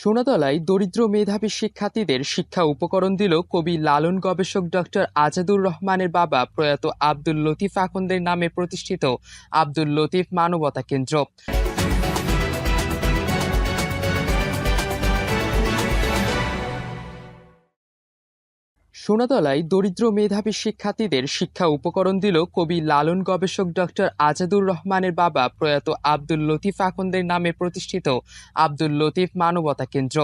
সোনাতলায় দরিদ্র মেধাবী শিক্ষার্থীদের শিক্ষা উপকরণ দিল কবি লালন গবেষক ডক্টর আজাদুর রহমানের বাবা প্রয়াত আব্দুল লতিফ আখন্দের নামে প্রতিষ্ঠিত আব্দুল লতিফ মানবতা কেন্দ্র। সোনাতলায় দরিদ্র মেধাবী শিক্ষার্থীদের শিক্ষা উপকরণ দিল কবি লালন গবেষক ডক্টর আজাদুর রহমানের বাবা প্রয়াত আব্দুল লতিফ আকন্দের নামে প্রতিষ্ঠিত আব্দুল লতিফ মানবতা কেন্দ্র।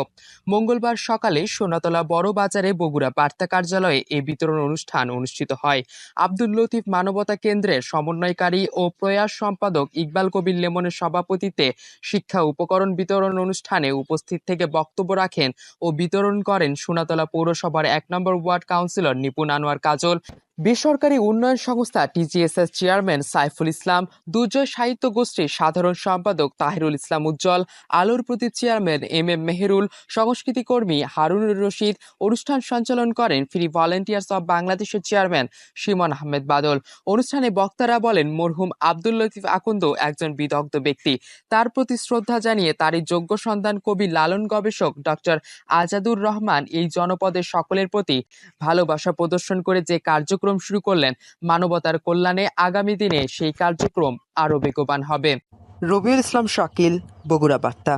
মঙ্গলবার সকালে সোনাতলা বড় বাজারে বগুড়া বার্তা কার্যালয়ে এ বিতরণ অনুষ্ঠান অনুষ্ঠিত হয়। আব্দুল লতিফ মানবতা কেন্দ্রের সমন্বয়কারী ও প্রয়াস সম্পাদক ইকবাল কবির লেমনের সভাপতিত্বে শিক্ষা উপকরণ বিতরণ অনুষ্ঠানে উপস্থিত থেকে বক্তব্য রাখেন ও বিতরণ করেন সোনাতলা পৌরসভার এক নম্বর ওয়ার্ড কাউন্সিলর নিপুণ আনোয়ার কাজল বেসরকারি উন্নয়ন সংস্থা টিজিএসএস চেয়ারম্যান সাইফুল ইসলাম, দুর্জয় সাহিত্য গোষ্ঠীর সাধারণ সম্পাদক তাহিরুল ইসলাম উজ্জ্বল, আলোর প্রতি চেয়ারম্যান এম এম মেহেরুল, সংস্কৃতি কর্মী হারুনুর রশিদ, অনুষ্ঠান সঞ্চালন করেন ফ্রি ভলেন্টিয়ার্স অব বাংলাদেশের চেয়ারম্যান সিমন আহমেদ বাদল। অনুষ্ঠানে বক্তারা বলেন, মরহুম আব্দুল লতিফ আকন্দ একজন বিদগ্ধ ব্যক্তি। তার প্রতি শ্রদ্ধা জানিয়ে তারই যোগ্য সন্ধান কবি লালন গবেষক ডক্টর আজাদুর রহমান এই জনপদের সকলের প্রতি ভালোবাসা প্রদর্শন করে যে কার্যক্রম শুরু করলেন। মানবতার কল্যাণে আগামী দিনে সেই কার্যক্রম আরও বেগবান হবে। রবিউল ইসলাম শাকিল, বগুড়া বার্তা।